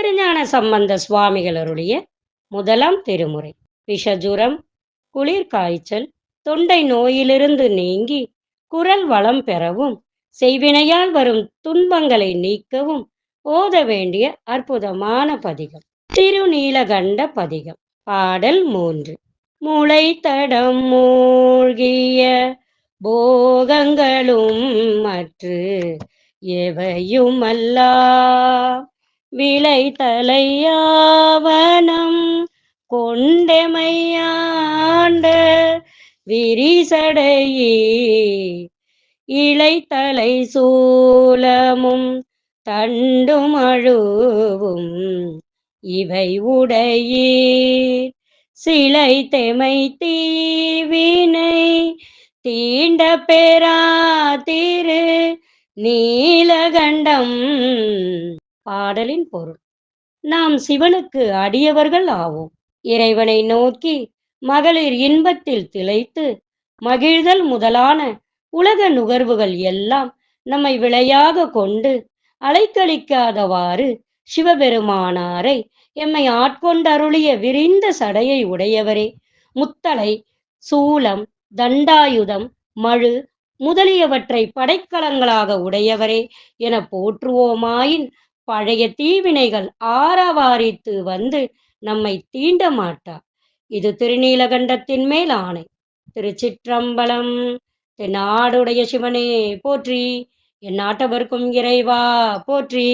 திருஞான சம்பந்த சுவாமிகள் அருளிய முதலாம் திருமுறை. விஷஜுரம் குளிர் காய்ச்சல் தொண்டை நோயிலிருந்து நீங்கி குரல் வளம் பெறவும் செய்வினையால் வரும் துன்பங்களை நீக்கவும் ஓத வேண்டிய அற்புதமான பதிகம். திருநீலகண்ட பதிகம். பாடல் மூன்று. முளை தடம் மூழ்கிய போகங்களும் மற்று எவையுமல்லா விளை தலையாவனம் கொண்டெமையாண்ட விரிசடையே. இளைத்தலை சூலமும் தண்டும் அழுவும் இவை உடையீர் சிலை தெமை தீவினை தீண்ட பெறா திரு நீலகண்டம் பாடலின் பொருள். நாம் சிவனுக்கு அடியவர்கள் ஆவோம். இறைவனை நோக்கி மகளிர் இன்பத்தில் திளைத்து மகிழ்தல் முதலான உலக நுகர்வுகள் எல்லாம் நம்மை விளையாக கொண்டு அலைக்கழிக்காதவாறு சிவபெருமானாரை எம்மை ஆட்கொண்டருளிய விரிந்த சடையை உடையவரே. முத்தலை சூலம் தண்டாயுதம் மழு முதலியவற்றை படைக்கலங்களாக உடையவரே என போற்றுவோமாயின் பழைய தீவினைகள் ஆரவாரித்து வந்து நம்மை தீண்ட மாட்டார் இது திருநீலகண்டத்தின் மேல் ஆணை. திருச்சிற்றம்பலம் தென்னாடுடைய சிவனே போற்றி என் நாட்டவர்க்கும் இறைவா போற்றி.